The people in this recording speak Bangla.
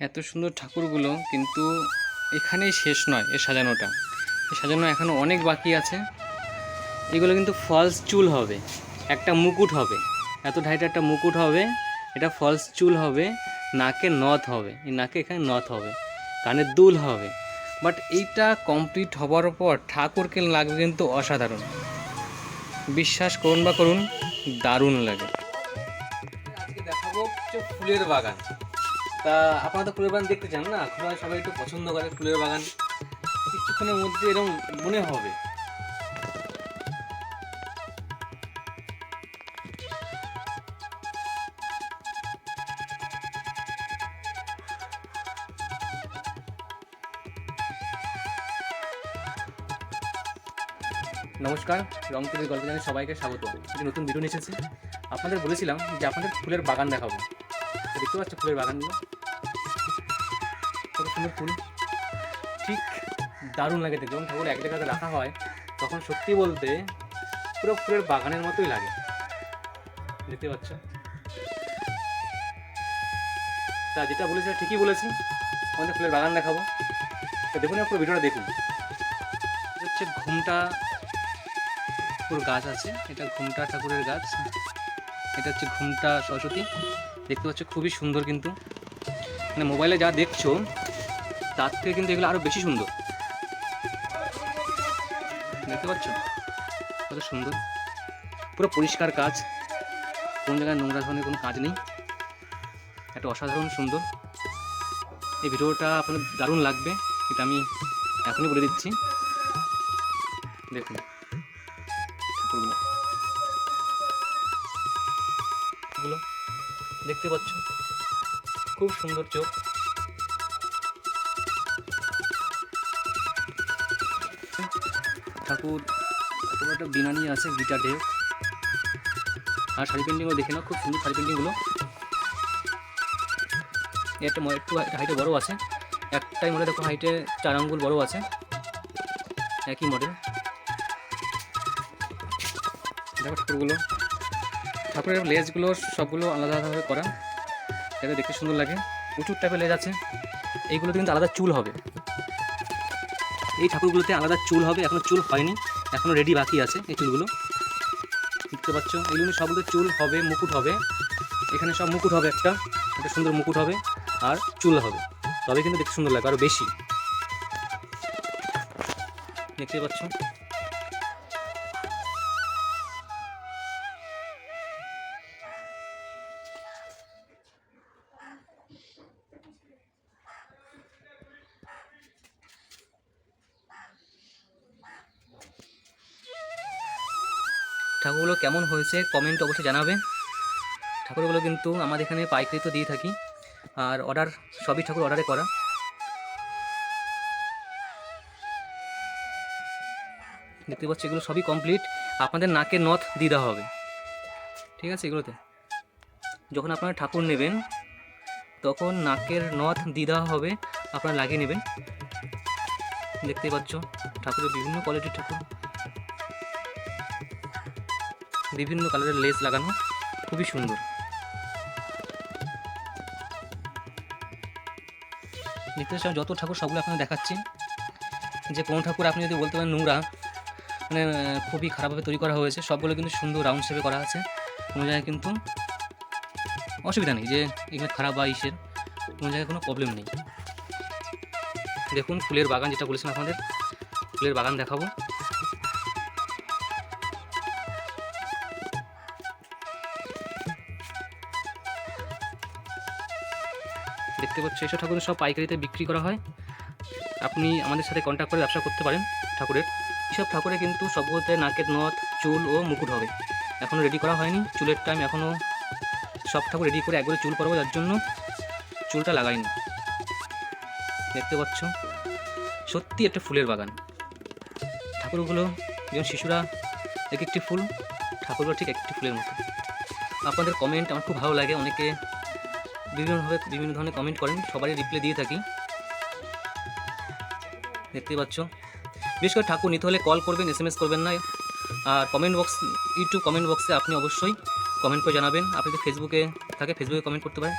এত সুন্দর ঠাকুরগুলো কিন্তু এখানেই শেষ নয় এ সাজানোটা। এ সাজানো এখনও অনেক বাকি আছে। এগুলো কিন্তু ফলস চুল হবে, একটা মুকুট হবে। এত ঢাইটা একটা মুকুট হবে, এটা ফলস চুল হবে, নাকে নথ হবে, এই নাকে এখানে নথ হবে, কানে দুল হবে। বাট এইটা কমপ্লিট হবার পর ঠাকুরকে লাগবে কিন্তু অসাধারণ। বিশ্বাস করুন বা করুন, দারুণ লাগে। আজকে দেখাবো ফুলের বাগান। তা আপনারা তো ফুলের বাগান দেখতে চান না? আপনারা সবাই একটু পছন্দ করে ফুলের বাগান। কিছুক্ষণের মধ্যে এরকম মনে হবে। নমস্কার, রংপুরের গল্প জানি সবাইকে স্বাগত। একটি নতুন ভিডিও নিয়ে এসেছি। আপনাদের বলেছিলাম যে আপনাদের ফুলের বাগান দেখাবো। দেখতে পাচ্ছ ফুলের বাগানগুলো। কত সুন্দর ফুল। ঠিক দারুণ লাগে দেখতে। যখন ঠাকুর এক জায়গাতে রাখা হয়, তখন সত্যি বলতে পুরো ফুলের বাগানের মতোই লাগে। দেখতে পাচ্ছ? তা যেটা বলেছি ঠিকই বলেছি। আমাদের ফুলের বাগান দেখাবো। তো দেখুন পুরো ভিডিওটা দেখুন। হচ্ছে ঘুমটা, পুরো গাছ আছে। এটা ঘুমটা ঠাকুরের গাছ। এটা হচ্ছে ঘুমটা সরস্বতী। দেখতে পাচ্ছ, খুবই সুন্দর কিন্তু। মানে মোবাইলে যা দেখছ তার থেকে কিন্তু এগুলো আরও বেশি সুন্দর। দেখতে পাচ্ছ? কত সুন্দর। পুরো পরিষ্কার কাজ। কোনো জায়গায় নোংরা ধরনের কোনো কাজ নেই। একটা অসাধারণ সুন্দর। এই ভিডিওটা আপনার দারুণ লাগবে। এটা আমি এখনই বলে দিচ্ছি। দেখুন। দেখতে পাচ্ছ? খুব সুন্দর চোখ। ঠাকুর একটা বিনা নিয়ে আছে গিটার আর শাড়ি পেন্টিংও দেখে নাও, খুব সুন্দর শাড়ি পেন্টিংগুলো একটা একটু হাইটে বড় আছে। একটাই মডেল দেখো হাইটে চার আঙ্গুল বড় আছে। একই মডেল দেখো ঠাকুরগুলো। ঠাকুরের লেজগুলো সবগুলো আলাদা আলাদাভাবে করা। যাতে দেখতে সুন্দর লাগে। প্রচুর টাইপের লেজ আছে। এইগুলোতে কিন্তু আলাদা চুল হবে। এই ঠাকুরগুলোতে আলাদা চুল হবে, এখনও চুল হয়নি, এখনও রেডি বাকি আছে এই চুলগুলো। দেখতে পাচ্ছ এগুলো সবগুলো চুল হবে, মুকুট হবে। এখানে সব মুকুট হবে একটা একটা সুন্দর মুকুট হবে, আর চুল হবে। তবে কিন্তু দেখতে সুন্দর লাগবে আরও বেশি। দেখতে পাচ্ছ? ঠাকুরগুলো কেমন হয়েছে কমেন্ট অবশ্যই জানাবে ঠাকুরগুলো কিন্তু আমাদের এখানে পাইকারি তো দিয়ে থাকি, আর অর্ডার সবই ঠাকুর অর্ডারে করা। দেখতে পাচ্ছি এগুলো সবই কমপ্লিট আপনাদের নাকে নথ দিয়ে দেওয়া হবে। ঠিক আছে এগুলোতে। যখন আপনারা ঠাকুর নেবেন, তখন নাকের নথ দিয়ে দেওয়া হবে, আপনারা লাগিয়ে নেবেন। দেখতে পাচ্ছ ঠাকুরের বিভিন্ন কোয়ালিটির ঠাকুর। বিভিন্ন কালারের লেস লাগানো, খুবই সুন্দর। দেখতে পাচ্ছেন যত ঠাকুর, সবগুলো আপনাকে দেখাচ্ছি। যে কোনো ঠাকুর, আপনি যদি বলতে পারেন নোংরা মানে খুবই খারাপভাবে তৈরি করা হয়েছে, সবগুলো কিন্তু সুন্দর রাউন্ড শেপে করা আছে। কোনো জায়গায় কিন্তু অসুবিধা নেই যে এখানে খারাপ বা ইসের, কোনো জায়গায় কোনো প্রবলেম নেই। দেখুন, ফুলের বাগান যেটা বলেছেন আপনাদের, ফুলের বাগান দেখাবো। দেখতে পাচ্ছ এসব ঠাকুর সব পাইকারিতে বিক্রি করা হয়। আপনি আমাদের সাথে কন্ট্যাক্ট করে ব্যবসা করতে পারেন ঠাকুরের। এসব ঠাকুরে কিন্তু সবগুলোতে নাকের নথ, চুল ও মুকুট হবে। এখনও রেডি করা হয়নি, চুলের টাইম এখনও সব ঠাকুর রেডি করে একবারে চুল করব যার জন্য চুলটা লাগাইনি। দেখতে পাচ্ছ, সত্যি একটা ফুলের বাগান। ঠাকুরগুলো যেমন শিশুরা এক একটি ফুল, ঠাকুরগুলো ঠিক একটি ফুলের মতো। আপনাদের কমেন্ট আমার খুব ভালো লাগে, অনেকে বিভিন্নভাবে বিভিন্ন ধরনের কমেন্ট করেন, সবারই রিপ্লাই দিয়ে থাকি। দেখতেই পাচ্ছ। বিশেষ করে ঠাকুর নিতে হলে কল করবেন এস এম এস করবেন না। আর কমেন্ট বক্স ইউটিউব কমেন্ট বক্সে আপনি অবশ্যই কমেন্ট করে জানাবেন। আপনি যদি ফেসবুকে থাকে ফেসবুকে কমেন্ট করতে পারেন।